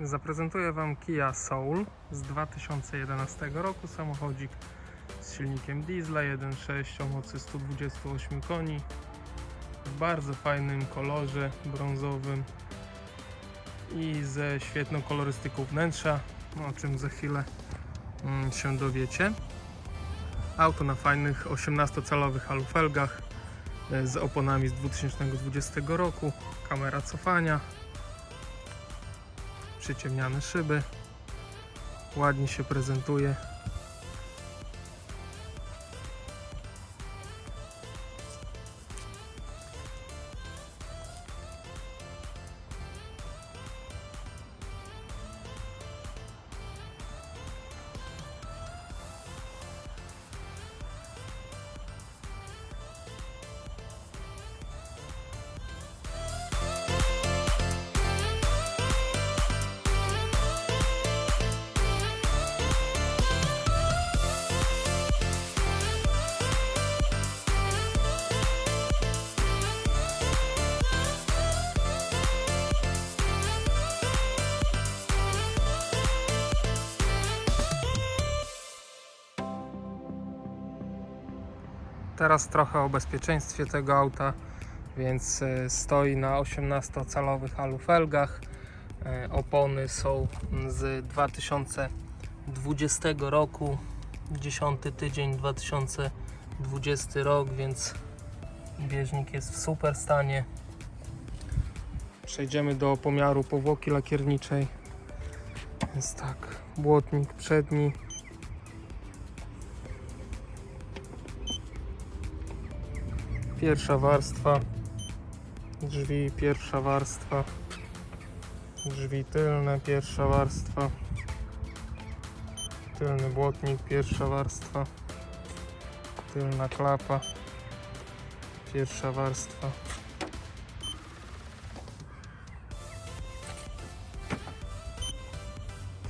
Zaprezentuję Wam Kia Soul z 2011 roku. Samochodzik z silnikiem diesla 1.6 o mocy 128 koni. W bardzo fajnym kolorze brązowym i ze świetną kolorystyką wnętrza, o czym za chwilę mm, się dowiecie. Auto na fajnych 18-calowych alufelgach e, z oponami z 2020 roku, kamera cofania, przyciemniane szyby, ładnie się prezentuje. Teraz trochę o bezpieczeństwie tego auta, więc e, stoi na 18-calowych alufelgach. E, Opony są z 2020 roku, 10 tydzień 2020 rok, więc bieżnik jest w super stanie. Przejdziemy do pomiaru powłoki lakierniczej. Więc tak, błotnik przedni Pierwsza warstwa, drzwi, pierwsza warstwa, drzwi tylne, pierwsza warstwa, tylny błotnik, pierwsza warstwa, tylna klapa, pierwsza warstwa.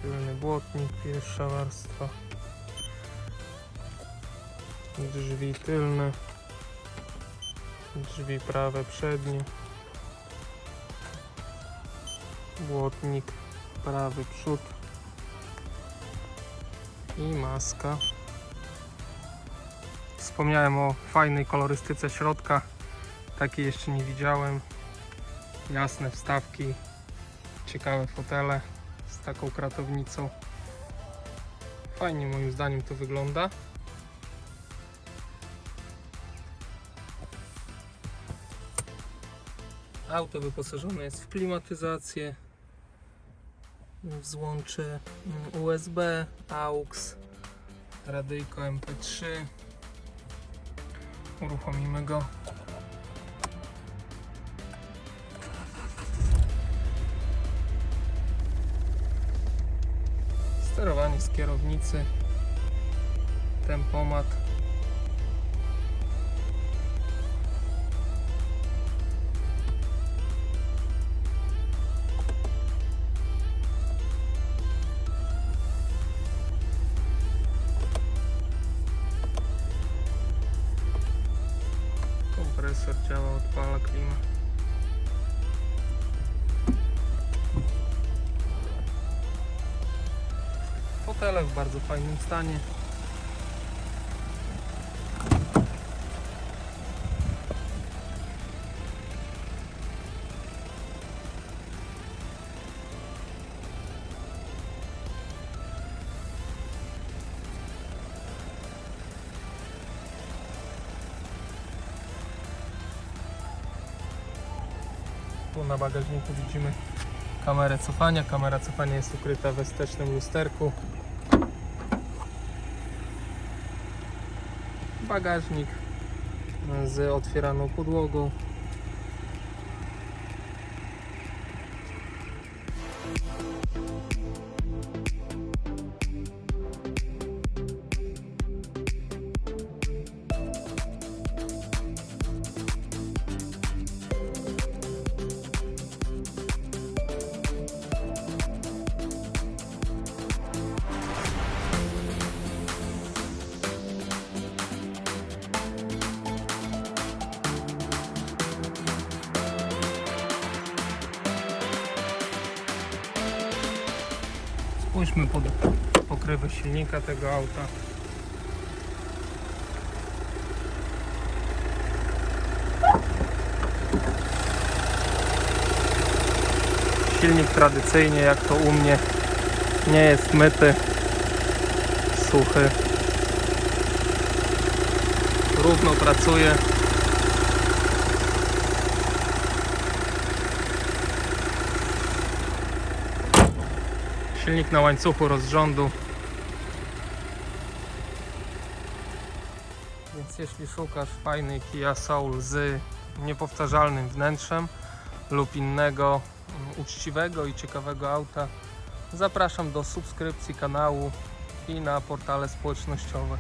Tylny błotnik, pierwsza warstwa, drzwi tylne drzwi prawe przednie błotnik prawy przód. I maska. Wspomniałem o fajnej kolorystyce środka. Takiej jeszcze nie widziałem. Jasne wstawki ciekawe fotele z taką kratownicą. Fajnie moim zdaniem to wygląda Auto wyposażone jest w klimatyzację, w złącze mm, USB, AUX, radyjko MP3. Uruchomimy go. Sterowanie z kierownicy, tempomat. Kompresor działa, odpala klimę. Fotele w bardzo fajnym stanie. Tu na bagażniku widzimy kamerę cofania. Kamera cofania jest ukryta we wstecznym lusterku. Bagażnik z otwieraną podłogą. Spójrzmy pod pokrywę silnika tego auta. Silnik tradycyjnie, jak to u mnie, nie jest myty, suchy. Równo pracuje. Silnik na łańcuchu rozrządu. Więc jeśli szukasz fajnej Kia Soul z niepowtarzalnym wnętrzem lub innego mm, uczciwego i ciekawego auta, zapraszam do subskrypcji kanału i na portale społecznościowe.